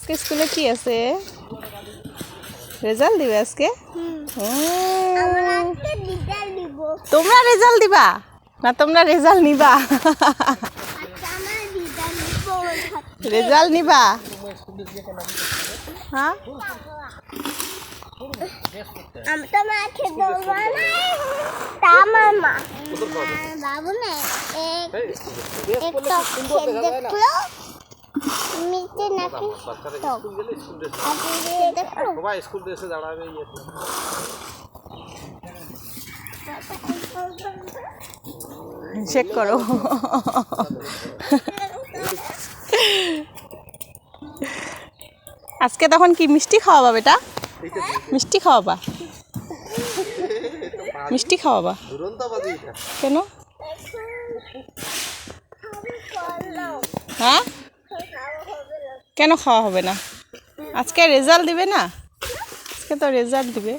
আজকে স্কুলে কি আছে? রেজাল্ট দিবে আজকে? হুম। আজকে তোমরা রেজাল্ট দিবা? না তোমরা রেজাল্ট নিবা? দিব। রেজাল্ট নিবা? হ্যাঁ? আমি দেবো না। তা আমার বাবু না এক এক মিটে নাকি স্কুল ড্রেসে দাঁড়াবে ইয়ে চেক করো। আজকে তখন কি মিষ্টি খাওয়াবা বেটা? মিষ্টি খাওয়াবা? মিষ্টি খাওয়াবা? কেন? হ্যাঁ? কেন খাওয়া হবে না? আজকে রেজাল্ট দিবে না? আজকে তো রেজাল্ট দিবে।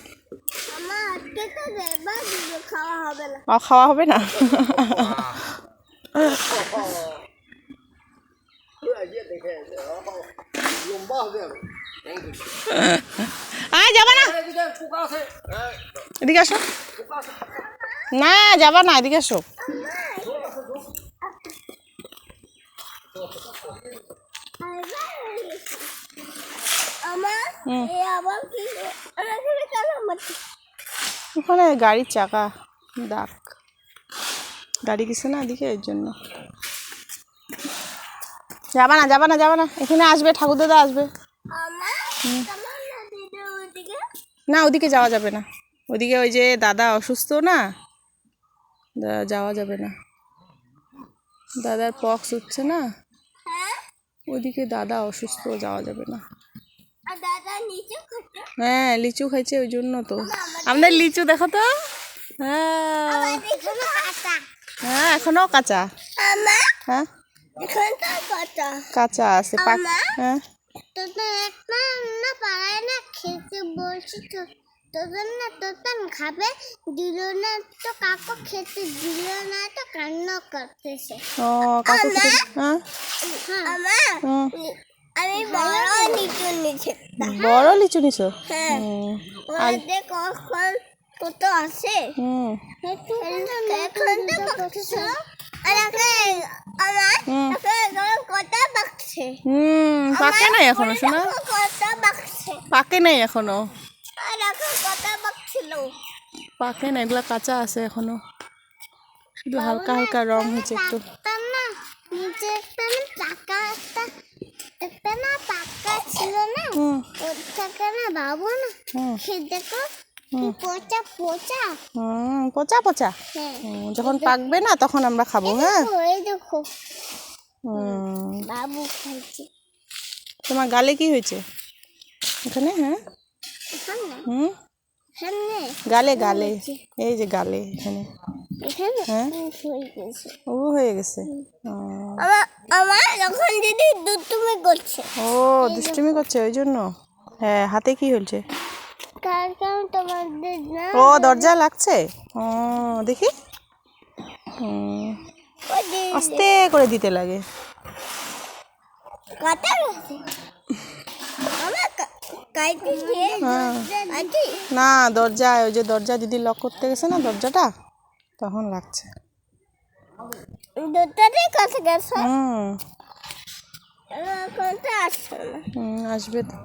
ও খাওয়া হবে না। আর আয় যাবা না। এদিকে পোকা এদিকে আসো। না যাবা না এদিকে আসো আমার হুম। এই আবার কি আমার এখানে কেন মারছে ওখানে গাড়ির চাকা ডাক গাড়ি কিছু না এদিকে এর জন্য। যাবা না যাবা না যাবা না। এখানে আসবে ঠাকুর দাদা আসবে। না ওদিকে যাওয়া যাবে না। ওদিকে ওই যে দাদা অসুস্থ না যাওয়া যাবে না। দাদার পক্স হচ্ছে না। ওদিকে দাদা অসুস্থ যাওয়া যাবে না। হ্যাঁ লিচু খাইছে ওই জন্য তো। আমাদের লিচু দেখো তো। হ্যাঁ হ্যাঁ। এখনও কাঁচা। হ্যাঁ এখানে কাঁচা। আছে পাক হ্যাঁ। না পাড়ায় না খেতে বলছি তো। তোদের না খাবে দিল না তো কাকু খেতে দিল না তো কান্না করতেছে। ও কাকু হ্যাঁ? আমার আমি বড় নিচে বড় লিচু নিছো? হ্যাঁ। কখন কত আছে। হুম। এখন তো আর এখন আমার। এখন কত বাক্সে হুম পাকে নাই এখনও শোনা? কত বাক্সে পাকে নাই এখনও। পাকে না এগুলা কাঁচা আছে এখনও। শুধু হালকা হালকা রং হয়েছে একটু। না নিচে একটা একটা একটা না পাকা ছিল না হুম। ওর থেকে বাবু না হুম। খেয়ে দেখো পচা পচা। হুম পচা পচা। হ্যাঁ। যখন পাকবে না তখন আমরা খাব হ্যাঁ। ওই দেখো। হুম। বাবু খাইছে। তোমার গালে কি হয়েছে? এখানে হ্যাঁ। হুম। গালে গালে। এই যে। গালে এখানে। হ্যাঁ? ও হয়ে গেছে। ও। আমার আমার যখন দিদি দুধ করছে। ও দুষ্টুমি করছে ওই জন্য? হ্যাঁ হাতে কি হয়েছে? ও দরজা লাগছে? ও দেখি। আস্তে করে দিতে লাগে। কথা হ্যাঁ। না দরজা ওই যে দরজা দিদি লক করতে গেছে না দরজাটা? তখন লাগছে। হুম, আসবে তো।